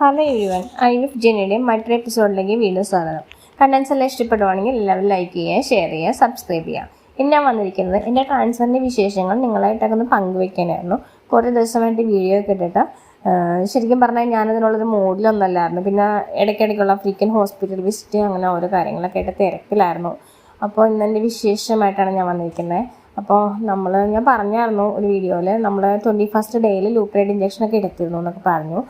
Hello everyone ഐ വിഫ് ജെനിയുടെ മറ്റൊരു എപ്പിസോഡിലേക്ക് വീണ്ടും സ്വാഗതം. കണ്ടൻസ് എല്ലാം ഇഷ്ടപ്പെടുവാണെങ്കിൽ എല്ലാവരും ലൈക്ക് ചെയ്യുക ഷെയർ ചെയ്യുക സബ്സ്ക്രൈബ് ചെയ്യുക. ഇന്ന് ഞാൻ വന്നിരിക്കുന്നത് എന്റെ ട്രാൻസ്ഫറിന്റെ വിശേഷങ്ങൾ നിങ്ങളായിട്ടൊക്കെ ഒന്ന് പങ്കുവെക്കാനായിരുന്നു. കുറേ ദിവസമായിട്ട് വീഡിയോ ഒക്കെ ഇട്ടിട്ട് ശരിക്കും പറഞ്ഞാൽ ഞാനതിനുള്ളൊരു മോഡിലൊന്നല്ലായിരുന്നു പിന്നെ ഇടയ്ക്കിടയ്ക്കുള്ള ഫ്രീക്കൻ ഹോസ്പിറ്റൽ വിസിറ്റ് അങ്ങനെ ഓരോ കാര്യങ്ങളൊക്കെ ആയിട്ട് തിരക്കിലായിരുന്നു. അപ്പോൾ ഇന്നെന്റെ വിശേഷമായിട്ടാണ് ഞാൻ വന്നിരിക്കുന്നത്. അപ്പോൾ നമ്മൾ ഞാൻ പറഞ്ഞായിരുന്നു ഒരു വീഡിയോയിൽ നമ്മൾ ട്വന്റി ഫസ്റ്റ് ഡേയിൽ ലൂപ്രൈഡ് ഇഞ്ചക്ഷനൊക്കെ എടുത്തിരുന്നു എന്നൊക്കെ പറഞ്ഞു.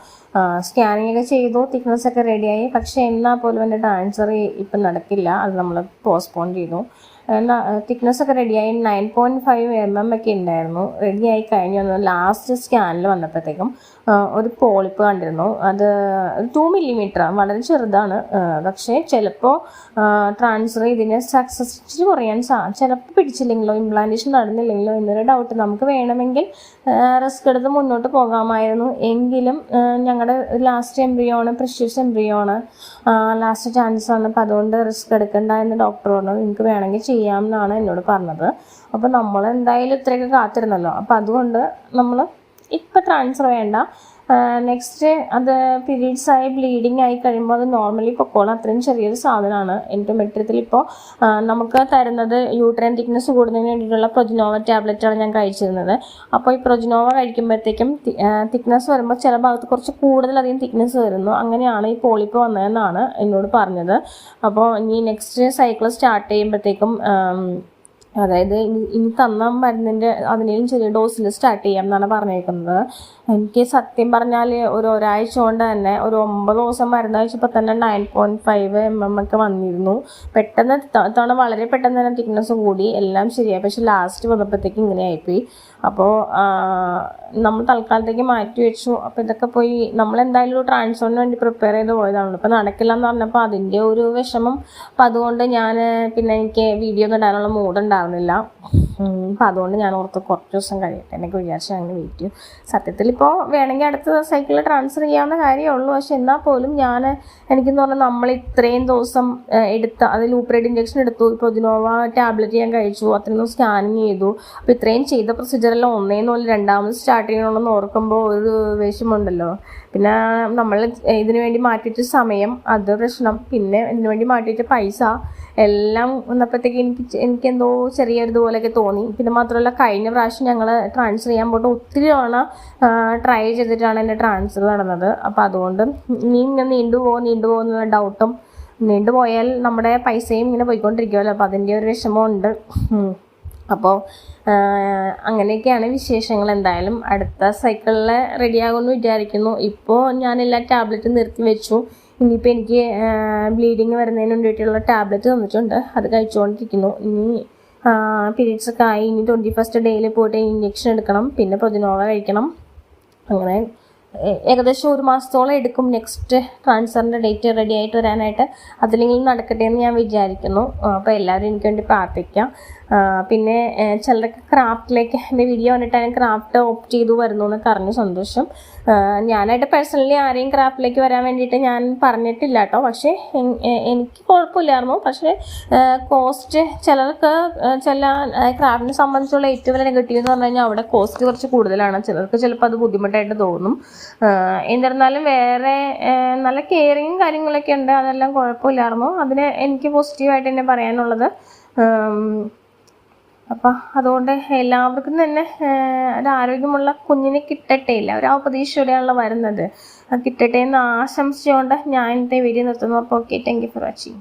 സ്കാനിങ് ഒക്കെ ചെയ്തു തിക്നെസ് ഒക്കെ റെഡിയായി പക്ഷേ എന്നാൽ പോലും എന്റെ ട്രാൻസ്ഫർ ഇപ്പം നടക്കില്ല. അത് നമ്മൾ പോസ്റ്റ്പോൺ ചെയ്തു. തിക്നെസ് ഒക്കെ റെഡിയായി nine point five M M ഒക്കെ ഉണ്ടായിരുന്നു. റെഡിയായി കഴിഞ്ഞു. ലാസ്റ്റ് സ്കാനിൽ വന്നപ്പോഴത്തേക്കും ഒരു പോളിപ്പ് കണ്ടിരുന്നു. അത് ടു മില്ലിമീറ്റർ വളരെ ചെറുതാണ്. പക്ഷേ ചിലപ്പോൾ ട്രാൻസ്ഫർ ഇതിന് സക്സസ് കുറയാൻ സാ ചിലപ്പോൾ പിടിച്ചില്ലെങ്കിലോ ഇംപ്ലാന്റേഷൻ നടന്നില്ലെങ്കിലോ എന്നൊരു ഡൗട്ട് നമുക്ക് വേണമെങ്കിൽ റിസ്ക് എടുത്ത് മുന്നോട്ട് പോകാമായിരുന്നു. എങ്കിലും ഞങ്ങളുടെ ലാസ്റ്റ് എംബ്രിയോണ് പ്രഷ്യസ് എംബ്രിയോണ് ലാസ്റ്റ് ചാൻസ് ആണ്. അപ്പോൾ അതുകൊണ്ട് റിസ്ക് എടുക്കണ്ട എന്ന് ഡോക്ടർ പറഞ്ഞു. നിങ്ങൾക്ക് വേണമെങ്കിൽ ചെയ്യാം എന്നാണ് എന്നോട് പറഞ്ഞത്. അപ്പോൾ നമ്മൾ എന്തായാലും ഇത്രയൊക്കെ കാത്തിരുന്നല്ലോ. അപ്പോൾ അതുകൊണ്ട് നമ്മൾ ഇപ്പം ട്രാൻസ്ഫർ വേണ്ട. നെക്സ്റ്റ് അത് പീരീഡ്സ് ആയി ബ്ലീഡിങ് ആയി കഴിയുമ്പോൾ അത് നോർമലി പൊക്കോളം. അത്രയും ചെറിയൊരു സാധനമാണ് എൻഡോമെട്രിയത്തിൽ ഇപ്പോൾ നമുക്ക് തരുന്നത് യൂട്രൈൻ തിക്നെസ് കൂടുന്നതിന് വേണ്ടിയിട്ടുള്ള പ്രൊജിനോവ ടാബ്ലറ്റാണ് ഞാൻ കഴിച്ചിരുന്നത്. അപ്പോൾ ഈ പ്രൊജിനോവ കഴിക്കുമ്പോഴത്തേക്കും തിക്നെസ് വരുമ്പോൾ ചില ഭാഗത്ത് കുറച്ച് കൂടുതലധികം തിക്നെസ് വരുന്നു. അങ്ങനെയാണ് ഈ പോളിപ്പ് വന്നതെന്നാണ് എന്നോട് പറഞ്ഞത്. അപ്പോൾ ഇനി നെക്സ്റ്റ് സൈക്കിൾ സ്റ്റാർട്ട് ചെയ്യുമ്പോഴത്തേക്കും അതായത് ഇനി തന്ന മരുന്നിന്റെ അതിനേലും ചെറിയ ഡോസിൽ സ്റ്റാർട്ട് ചെയ്യാം എന്നാണ് പറഞ്ഞേക്കുന്നത്. എനിക്ക് സത്യം പറഞ്ഞാൽ ഒരു ഒരാഴ്ച കൊണ്ട് തന്നെ ഒരു ഒമ്പത് ദിവസം മരുന്ന് കഴിച്ചപ്പോൾ തന്നെ nine point five M M ഒക്കെ വന്നിരുന്നു. പെട്ടെന്ന് തവണ വളരെ പെട്ടെന്ന് തന്നെ തിക്നെസ് കൂടി. എല്ലാം ശരിയായി. പക്ഷെ ലാസ്റ്റ് വന്നപ്പോഴത്തേക്ക് ഇങ്ങനെ ആയിപ്പോയി. അപ്പോൾ നമ്മൾ തൽക്കാലത്തേക്ക് മാറ്റി വെച്ചു. അപ്പോൾ ഇതൊക്കെ പോയി നമ്മൾ എന്തായാലും ട്രാൻസ്ഫറിന് വേണ്ടി പ്രിപ്പയർ ചെയ്ത് പോയതാണല്ലോ. അപ്പോൾ നടക്കില്ല എന്ന് പറഞ്ഞപ്പോൾ അതിന്റെ ഒരു വിഷമം. അപ്പം അതുകൊണ്ട് ഞാൻ പിന്നെ എനിക്ക് വീഡിയോ ഒന്നും ഇടാനുള്ള മൂഡ് ഉണ്ടായിരുന്നില്ല അപ്പോൾ അതുകൊണ്ട് ഞാൻ ഓർത്ത് കുറച്ച് ദിവസം കഴിയട്ടെ. എന്നൊക്കെ വിചാരിച്ച് അങ്ങനെ വെയിറ്റ് ചെയ്യും സത്യത്തിൽ ഇപ്പോൾ വേണമെങ്കിൽ അടുത്ത സൈക്കിളിൽ ട്രാൻസ്ഫർ ചെയ്യാവുന്ന കാര്യമേ ഉള്ളൂ. പക്ഷെ എന്നാൽ പോലും ഞാൻ എനിക്കെന്ന് പറഞ്ഞാൽ നമ്മൾ ഇത്രയും ദിവസം എടുത്ത അത് ഊപ്പറേഡ് ഇഞ്ചക്ഷൻ എടുത്തു. ഇപ്പോൾ ഇതിനോവ ടാബ്ലറ്റ് ഞാൻ കഴിച്ചു. അത്രയും ദിവസം സ്കാനിങ് ചെയ്തു. അപ്പോൾ ഇത്രയും ചെയ്ത പ്രൊസീജിയറെല്ലാം ഒന്നേന്ന് പോലെ രണ്ടാമത് സ്റ്റാർട്ട് ചെയ്യണമെന്ന് ഓർക്കുമ്പോൾ ഒരു വിഷമമുണ്ടല്ലോ. പിന്നെ നമ്മൾ ഇതിനു വേണ്ടി മാറ്റിയിട്ട് സമയം അത് പ്രശ്നം. പിന്നെ ഇതിനു വേണ്ടി മാറ്റിയിട്ട് പൈസ എല്ലാം വന്നപ്പോഴത്തേക്ക് എനിക്ക് എനിക്ക് എനിക്കെന്തോ ചെറിയൊരു ഇതുപോലെയൊക്കെ തോന്നി. പിന്നെ മാത്രമല്ല കഴിഞ്ഞ പ്രാവശ്യം ഞങ്ങൾ ട്രാൻസ്ഫർ ചെയ്യാൻ പോയിട്ട് ഒത്തിരി തവണ ട്രൈ ചെയ്തിട്ടാണ് എന്റെ ട്രാൻസ്ഫർ നടന്നത്. അപ്പോൾ അതുകൊണ്ട് ഇനിയും ഇങ്ങനെ നീണ്ടുപോകും നീണ്ടു പോകുന്ന ഡൗട്ടും നീണ്ടുപോയാൽ നമ്മുടെ പൈസയും ഇങ്ങനെ പോയിക്കൊണ്ടിരിക്കുമല്ലോ അപ്പോൾ അതിന്റെ ഒരു വിഷമമുണ്ട്. അപ്പോൾ അങ്ങനെയൊക്കെയാണ് വിശേഷങ്ങൾ. എന്തായാലും അടുത്ത സൈക്കിളിൽ റെഡിയാകുമെന്ന് വിചാരിക്കുന്നു. ഇപ്പോൾ ഞാൻ എല്ലാ ടാബ്ലറ്റും നിർത്തി വെച്ചു. ഇനിയിപ്പോൾ എനിക്ക് ബ്ലീഡിങ് വരുന്നതിന് വേണ്ടിയിട്ടുള്ള ടാബ്ലറ്റ് തന്നിട്ടുണ്ട്. അത് കഴിച്ചുകൊണ്ടിരിക്കുന്നു. ഇനി പീരീഡ്സ് ഒക്കെ ആയി. ഇനി ട്വന്റി ഫസ്റ്റ് ഡേയിൽ പോയിട്ട് ഇഞ്ചെക്ഷൻ എടുക്കണം. പിന്നെ പ്രൊജിനോവ കഴിക്കണം. അങ്ങനെ ഏകദേശം ഒരു മാസത്തോളം എടുക്കും നെക്സ്റ്റ് ട്രാൻസ്ഫറിന്റെ ഡേറ്റ് റെഡി ആയിട്ട് വരാനായിട്ട്. അതിലെങ്കിലും നടക്കട്ടെ എന്ന് ഞാൻ വിചാരിക്കുന്നു. അപ്പോൾ എല്ലാവരും എനിക്ക് വേണ്ടി പ്രാർത്ഥിക്കാം. പിന്നെ ചിലരൊക്കെ ക്രാഫ്റ്റിലേക്ക് എന്റെ വീഡിയോ കണ്ടിട്ടാണ് ക്രാഫ്റ്റ് ഓപ്റ്റ് ചെയ്തു വരുന്നു എന്നൊക്കെ അറിഞ്ഞു സന്തോഷം. ഞാനായിട്ട് പേഴ്സണലി ആരെയും ക്രാഫ്റ്റിലേക്ക് വരാൻ വേണ്ടിയിട്ട് ഞാൻ പറഞ്ഞിട്ടില്ല കേട്ടോ. പക്ഷേ എനിക്ക് കുഴപ്പമില്ലായിരുന്നു. പക്ഷേ കോസ്റ്റ് ചിലർക്ക് ചില ക്രാഫ്റ്റിനെ സംബന്ധിച്ചുള്ള ഏറ്റവും വലിയ നെഗറ്റീവ് എന്ന് പറഞ്ഞു കഴിഞ്ഞാൽ അവിടെ കോസ്റ്റ് കുറച്ച് കൂടുതലാണ്. ചിലർക്ക് ചിലപ്പോൾ അത് ബുദ്ധിമുട്ടായിട്ട് തോന്നും. എന്നിരുന്നാലും വേറെ നല്ല കെയറിങ്ങും കാര്യങ്ങളൊക്കെ ഉണ്ട്. അതെല്ലാം കുഴപ്പമില്ലായിരുന്നു. അതിന് എനിക്ക് പോസിറ്റീവായിട്ട് തന്നെ പറയാനുള്ളത്. അപ്പം അതുകൊണ്ട് എല്ലാവർക്കും തന്നെ ഒരു ആരോഗ്യമുള്ള കുഞ്ഞിനെ കിട്ടട്ടെ. ഇല്ല ഒരു ആ വരുന്നത്. കിട്ടട്ടെ എന്ന് ആശംസിച്ചുകൊണ്ട് ഞാൻ ഇന്നത്തെ വീഡിയോ നിർത്തുന്നു. അപ്പോൾ okay thank you for watching